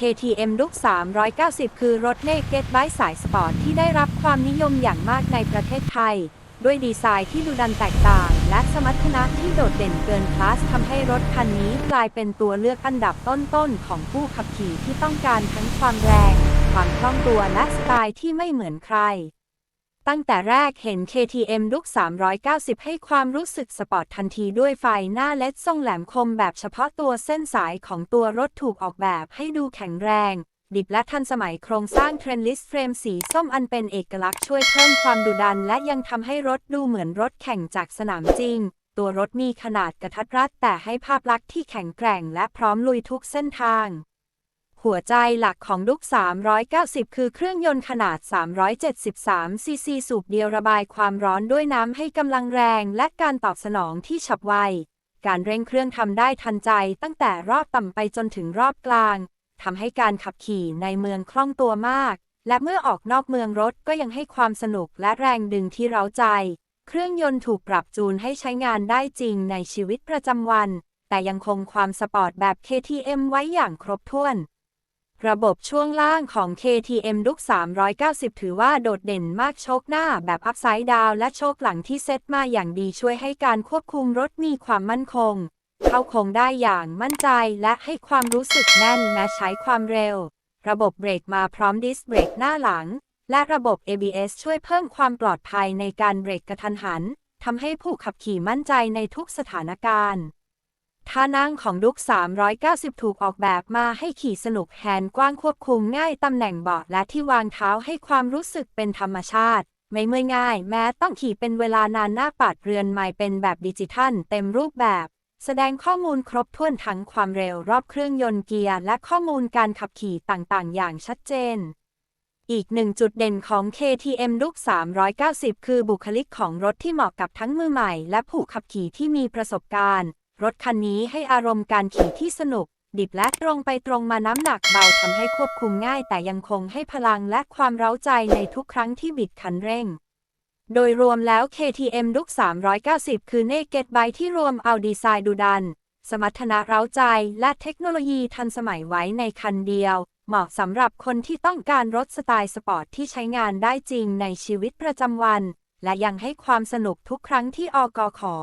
KTM ลุก390 คือรถเนกเก็ตไบสายสปอร์ตที่ได้รับความนิยมอย่างมากในประเทศไทย ด้วยดีไซน์ที่ดูดันแตกต่าง และสมรรถนะที่โดดเด่นเกินคลาสทำให้รถคันนี้กลายเป็นตัวเลือกอันดับต้นๆ ของผู้ขับขี่ที่ต้องการทั้งความแรง ความคล่องตัวและสไตล์ที่ไม่เหมือนใคร ตั้งแต่แรกเห็น KTM ลุก 390 ให้ความรู้สึกสปอร์ตทันทีด้วยไฟหน้าเลดทรงแหลมคมแบบเฉพาะตัวเส้นสายของตัวรถถูกออกแบบให้ดูแข็งแรง ดิบและทันสมัยโครงสร้างเทรนลิสเฟรมสีส้มอันเป็นเอกลักษณ์ช่วยเพิ่มความดุดัน และยังทำให้รถดูเหมือนรถแข่งจากสนามจริง ตัวรถมีขนาดกระทัดรัดแต่ให้ภาพลักษณ์ที่แข็งแกร่ง และพร้อมลุยทุกเส้นทาง หัวใจหลักของลุก390 คือเครื่องยนต์ขนาด 373 ซีซีสูบเดียวระบายความร้อนด้วยน้ำให้กำลังแรงและการตอบสนองที่ฉับไว การเร่งเครื่องทำได้ทันใจตั้งแต่รอบต่ำไปจนถึงรอบกลาง ทำให้การขับขี่ในเมืองคล่องตัวมาก และเมื่อออกนอกเมืองรถก็ยังให้ความสนุกและแรงดึงที่เร้าใจ เครื่องยนต์ถูกปรับจูนให้ใช้งานได้จริงในชีวิตประจำวัน แต่ยังคงความสปอร์ตแบบ KTM ไว้อย่างครบถ้วน ระบบช่วงล่างของ KTM ลุก390 ถือว่าโดดเด่นมากโชคหน้าแบบอัพไซด์ดาวและโชคหลังที่เซตมาอย่างดีช่วยให้การควบคุมรถมีความมั่นคง เข้าคงได้อย่างมั่นใจและให้ความรู้สึกแน่นแม้ใช้ความเร็ว ระบบเบรกมาพร้อมดิสเบรกหน้าหลัง และระบบ ABS ช่วยเพิ่มความปลอดภัยในการเบรกกระทันหันทำให้ผู้ขับขี่มั่นใจในทุกสถานการณ์ ท่านั่งของลุก 390 ถูกออกแบบมาให้ขี่สนุกแฮนด์กว้างควบคุมง่ายตำแหน่งเบาะและที่วางเท้าให้ความรู้สึกเป็นธรรมชาติ ไม่เมื่อยง่าย แม้ต้องขี่เป็นเวลานานหน้าปัดเรือนใหม่เป็นแบบดิจิทัล เต็มรูปแบบ แสดงข้อมูลครบถ้วนทั้งความเร็วรอบเครื่องยนต์เกียร์ และข้อมูลการขับขี่ต่างๆ อย่างชัดเจนอีกหนึ่งจุดเด่นของ KTM ลุก390 คือบุคลิกของรถที่เหมาะกับทั้งมือใหม่ และผู้ขับขี่ที่มีประสบการณ์ รถคันนี้ให้อารมณ์การขี่ที่สนุก ดิบและตรงไปตรงมาน้ำหนักเบาทำให้ควบคุมง่าย แต่ยังคงให้พลังและความเร้าใจในทุกครั้งที่บิดคันเร่ง โดยรวมแล้ว KTM ลุก390 คือ Naked Bike ที่รวมเอาดีไซน์ดูดัน สมรรถนะเร้าใจและเทคโนโลยีทันสมัยไว้ในคันเดียว เหมาะสำหรับคนที่ต้องการรถสไตล์สปอร์ตที่ใช้งานได้จริงในชีวิตประจำวัน และยังให้ความสนุกทุกครั้งที่อกขอ